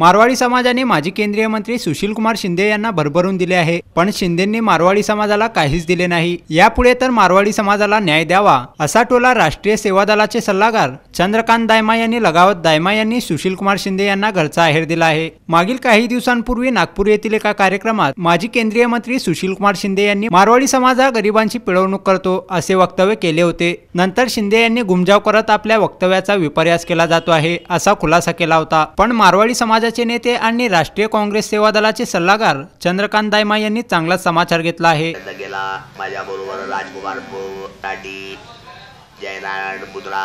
मारवाडी समाजाने माजी केंद्रीय मंत्री सुशीलकुमार शिंदे यांना भरभरून दिले आहे. पण शिंदेंनी मारवाडी समाजाला काहीच दिले नाही. यापुढे तर मारवाडी समाजाला न्याय द्यावा असा टोला राष्ट्रीय सेवा दलाचे सल्लागार चंद्रकांत दायमा यांनी लगावत दायमा यांनी सुशीलकुमार शिंदे यांना घरचा आहेर दिला आहे. मागील काही दिवसांपूर्वी नागपूर येथील एका कार्यक्रमात माजी केंद्रीय मंत्री सुशीलकुमार शिंदे यांनी मारवाडी समाज हा गरिबांची पिळवणूक करतो असे वक्तव्य केले होते. नंतर शिंदे यांनी गुमजाव करत आपल्या वक्तव्याचा विपर्यास केला जातो आहे असा खुलासा केला होता. पण मारवाडी पक्षाचे नेते आणि राष्ट्रीय काँग्रेस सेवा दलाचे सल्लागार चंद्रकांत दायमा यांनी चांगलाच समाचार घेतला आहे. प्रयत्न माझ्याबरोबर राजकुमार टाटी जयनारायण मुद्रा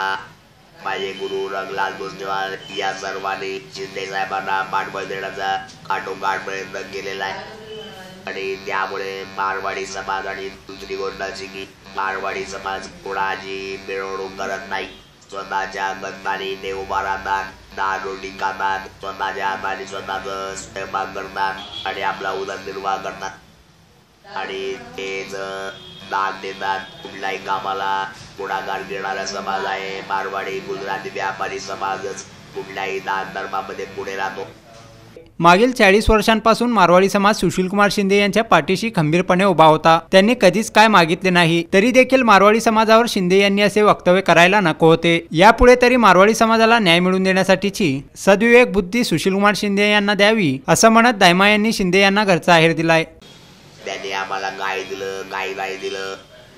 माझे गुरु रंगलाल भुजनेवाल या सर्वांनी शिंदे साहेबांना पाठबळ देण्याचा काठोकाठ प्रयत्न केलेला आहे. आणि त्यामुळे मारवाडी समाज आणि दुसरी गोष्ट अशी की मारवाडी समाज कोणाची मिरवणूक करत नाही. स्वतःच्या गंधाने ते उभा राहतात दाल रोटी खातात स्वतःच्या हाताने स्वतःच स्वयंपाक करतात आणि आपला उदरनिर्वाह करतात आणि तेच दान देतात कुठल्याही कामाला पुढाकार घेणारा समाज आहे मारवाडी गुजराती व्यापारी समाजच कुठल्याही दान धर्मामध्ये पुढे राहतो मागील चाळीस वर्षांपासून मारवाडी समाज सुशीलकुमार शिंदे यांच्या पाठीशी खंबीरपणे उभा होता. त्यांनी कधीच काय मागितले नाही. तरी देखील मारवाडी समाजावर शिंदे यांनी असे वक्तव्य करायला नको होते. यापुढे तरी मारवाडी समाजाला न्याय मिळवून देण्यासाठीची सद्विवेक बुद्धी सुशीलकुमार शिंदे यांना द्यावी असं म्हणत दायमा यांनी शिंदे यांना घरचा आहेर दिलाय. त्यांनी आम्हाला काय दिलं काय गाय दिलं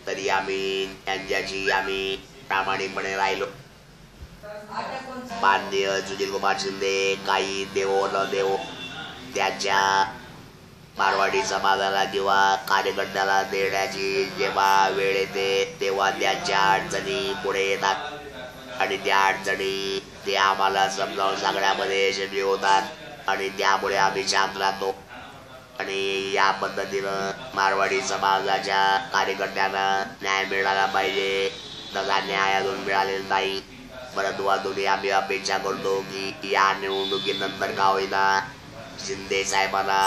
तरी आम्ही त्यांच्याशी आम्ही प्रामाणिकपणे राहिलो. माननीय सुनील कुमार शिंदे काही देवो न देवो त्यांच्या मारवाडी समाजाला किंवा कार्यकर्त्याला देण्याची जेव्हा वेळ येते तेव्हा त्यांच्या अडचणी पुढे येतात. आणि त्या अडचणी ते आम्हाला समजावून सांगण्यामध्ये यशस्वी होतात. आणि त्यामुळे आम्ही शांत राहतो. आणि या पद्धतीनं मारवाडी समाजाच्या कार्यकर्त्यांना न्याय मिळाला पाहिजे. तसा न्याय अजून मिळालेला नाही. परंतु अजूनही आम्ही अपेक्षा करतो की या निवडणुकीनंतर का होईना शिंदे साहेबांना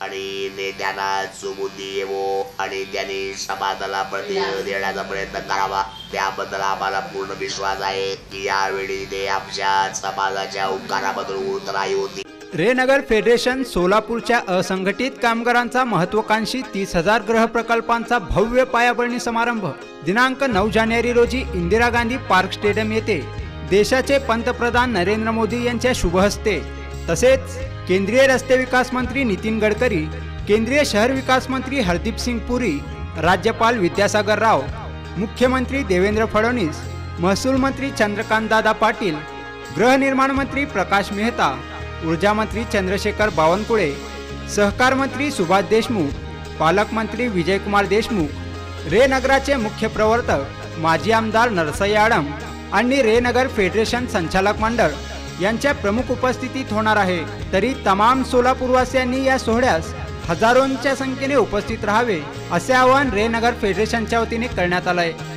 आणि नेत्यांना सुबुद्धी येवो आणि त्यांनी समाजाला प्रतिनिधी देण्याचा प्रयत्न करावा त्याबद्दल आम्हाला पूर्ण विश्वास आहे की यावेळी ते आमच्या समाजाच्या उपकाराबद्दल उतराई होती रेनगर फेडरेशन सोलापूरच्या असंघटित कामगारांचा महत्वाकांक्षी तीस हजार ग्रह प्रकल्पांचा भव्य पायाभरणी समारंभ. दिनांक नऊ जानेवारी रोजी इंदिरा गांधी पार्क स्टेडियम येथे देशाचे पंतप्रधान नरेंद्र मोदी यांच्या शुभ हस्ते तसेच केंद्रीय रस्ते विकास मंत्री नितीन गडकरी केंद्रीय शहर विकास मंत्री हरदीप सिंग पुरी राज्यपाल विद्यासागर राव मुख्यमंत्री देवेंद्र फडणवीस महसूल मंत्री चंद्रकांत दादा पाटील गृहनिर्माण मंत्री प्रकाश मेहता ऊर्जामंत्री चंद्रशेखर बावनकुळे सहकार मंत्री सुभाष देशमुख पालकमंत्री विजयकुमार देशमुख रेनगराचे मुख्य प्रवर्तक माजी आमदार नरसई आडम आणि रेनगर फेडरेशन संचालक मंडळ यांच्या प्रमुख उपस्थितीत होणार आहे. तरी तमाम सोलापूरवासियांनी या सोहळ्यास हजारोंच्या संख्येने उपस्थित राहावे असे आवाहन रेनगर फेडरेशनच्या वतीने करण्यात आलं आहे